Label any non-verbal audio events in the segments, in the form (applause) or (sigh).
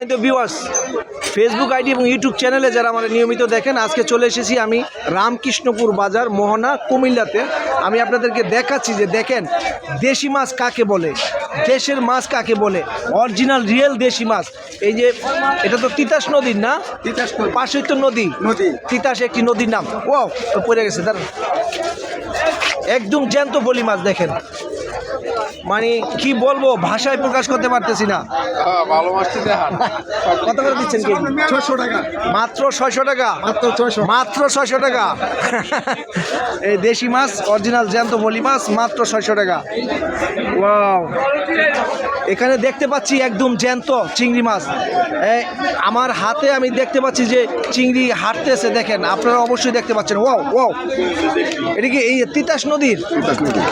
তো viewers Facebook ID এবং YouTube চ্যানেলে যারা আমাদের নিয়মিত দেখেন আজকে চলে এসেছি আমি রামকৃষ্ণপুর বাজার মোহনা কুমিল্লাতে। আমি আপনাদেরকে দেখাচ্ছি যে দেখেন দেশি মাছ কাকে বলে? দেশের মাছ কাকে বলে? অরিজিনাল রিয়েল দেশি মাছ। এই যে এটা তো তিতাস নদীর না? তিতাস। পাশেই তো নদী। নদী। তিতাস একটি নদীর নাম। ও পড়ে গেছে দাঁড়ান। একদম জ্যান্ত বলি মাছ দেখেন। মানে কি বলব ভাষায় প্রকাশ করতে পারতেছি না। হ্যাঁ, কত করে দিচ্ছেন কেজি ছশো টাকা। মাত্র ছয়শো টাকা? মাত্র ছয়শো। মাত্র ছয়শো টাকা। (laughs) এই দেশি মাছ অরিজিনাল জ্যান্ত বলি মাছ মাত্র ছয়শো টাকা। ওয়াও। এখানে দেখতে পাচ্ছি একদম জ্যান্ত চিংড়ি মাছ। আমার হাতে আমি দেখতে পাচ্ছি যে চিংড়ি হাঁটতেছে দেখেন আপনারা অবশ্যই দেখতে পাচ্ছেন। Wow wow. এটা কি এই তিতাস নদীর?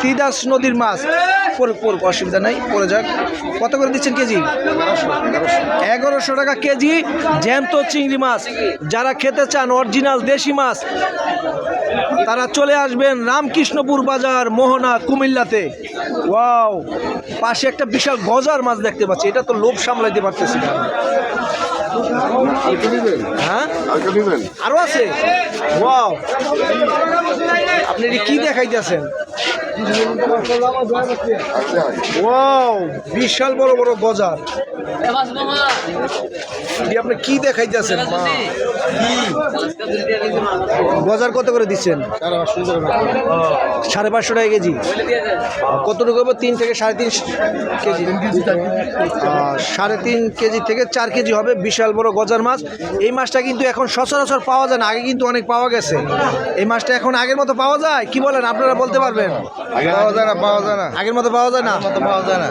তিতাস নদীর মাছ। পড়ুক পড়ুক অসুবিধা নাই পড়ে যাক। কত করে দিচ্ছেন কেজি? এগারোশো টাকা কেজি জ্যান্ত চিংড়ি মাছ। যারা খেতে চান অরিজিনাল দেশি মাছ তারা চলে আসবেন রামকৃষ্ণপুর বাজার, মোহনা, কুমিল্লাতে। ওয়াও, পাশে একটা বিশাল গজার মাছ দেখতে পাচ্ছি। এটা তো লোভ সামলাইতে পারতেছি হ্যাঁ? আরও আছে? ওয়াও। আপনি কি দেখাইতেছেন? বিশাল বড় বড় গজার আপনি কি দেখাইতেছেন? গজার কত করে দিচ্ছেন? সাড়ে পাঁচশো টাকা কেজি। কতটুকু হবে? তিন থেকে সাড়ে তিন কেজি। সাড়ে তিন কেজি থেকে চার কেজি হবে বিশাল বড় গজার মাছ। এই মাছটা কিন্তু এখন সচরাচর পাওয়া যায় না। আগে কিন্তু অনেক পাওয়া গেছে। এই মাছটা এখন আগের মতো পাওয়া যায়? কি বলেন? আপনারা বলতে পারবেন? পাওয়া যায় না পাওয়া যায় না। আগের মতো পাওয়া যায় না? পাওয়া যায় না।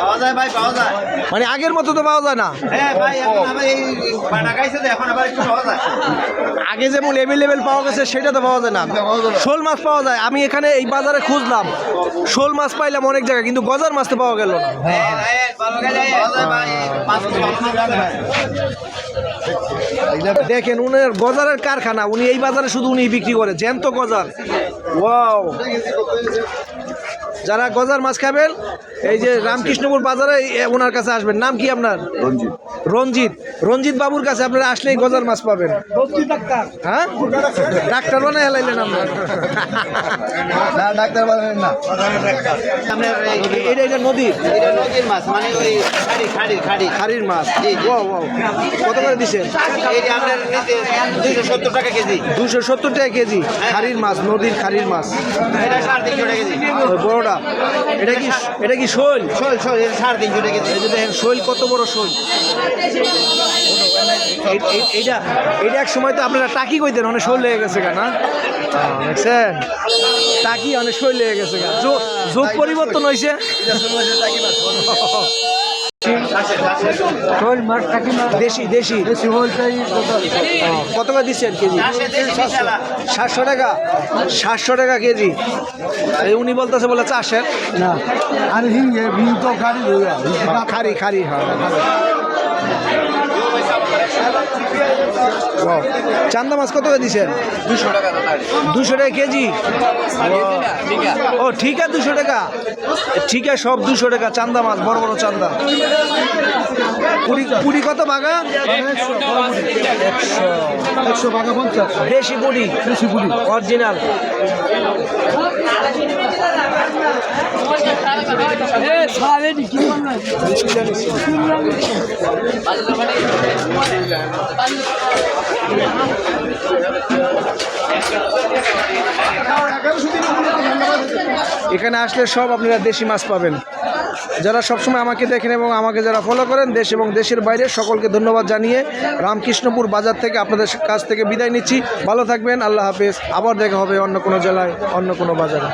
পাওয়া যায় ভাই পাওয়া যায়। মানে আগের মতো তো পাওয়া যায় না? হ্যাঁ ভাই এখন আবার এই বাটা খাইছে তো এখন আবার একটু পাওয়া যায়। আগে যেমন অ্যাভেলেবেল পাওয়া গেছে সেটা তো পাওয়া যায় না। শোল মাছ পাওয়া যায়। আমি এখানে এই বাজারে খুঁজলাম। শোল মাছ পাইলাম অনেক জায়গায় কিন্তু গজার মাছ তো পাওয়া গেল না। হ্যাঁ, দেখেন উনার গজারের কারখানা উনি এই বাজারে শুধু উনি বিক্রি করে। জ্যান্ত গজার। ওয়াও। Thank you. যারা গজার মাছ খাবেন এই যে রামকৃষ্ণপুর বাজারে ওনার কাছে আসবেন। নাম কি আপনার? রঞ্জিত। রঞ্জিত। রঞ্জিত বাবুর কাছে আপনারা আসলেই গজার মাছ পাবেন। হ্যাঁ? ডাক্তার বানায় হেলাইলেন আমরা না ডাক্তার না। আপনার এটা এটা নদীর এটা নদীর মাছ মানে ওই খাড়ি খাড়ি খাড়ি। খারির মাছ। কত করে দিচ্ছেন? আপনার সত্তর টাকা কেজি। দুশো সত্তর টাকা কেজি। খারির মাছ নদীর খারির মাছ। বড়টা। এটা কি এটা কি শোল? শোল শোল এটা সাড়ে তিনশো টাকা এই যে দেখেন শোল কত বড় শৈল। এই- এই- এইটা এইটা এক সময় তো আপনারা টাকি কইতেন অনেক শৈল লেগে গেছে কেন দেখছেন? টাকি অনেক শৈল লেগে গেছে যুগ পরিবর্তন হয়েছে (laughs) দেশি দেশি। কত? করে দিচ্ছেন কেজি? সাতশো টাকা? সাতশো টাকা কেজি। এই উনি বলতেছে বলে চাষের। না আর হিঙ্গে তো গাড়ি খারি খারি হ্যাঁ. চান্দা মাছ কত করে দিচ্ছেন দুশো টাকা দুশো টাকা কেজি? ও ঠিক আছে দুশো টাকা। ঠিক আছে সব দুশো টাকা চান্দা মাছ বড় বড় চান্দা। পুরি পুরি কত বাগা একশো টাকা পঞ্চাশ। দেশি পুরি। বেশি পুরি। অরিজিনাল এখানে আসলে সব আপনারা দেশি মাছ পাবেন। যারা সবসময় আমাকে দেখেন এবং আমাকে যারা ফলো করেন, দেশ এবং দেশের বাইরে, সকলকে ধন্যবাদ জানিয়ে রামকৃষ্ণপুর বাজার থেকে আপনাদের কাছ থেকে বিদায় নিচ্ছি। ভালো থাকবেন, আল্লাহ হাফেজ। আবার দেখা হবে অন্য কোনো জেলায়, অন্য কোনো বাজারে।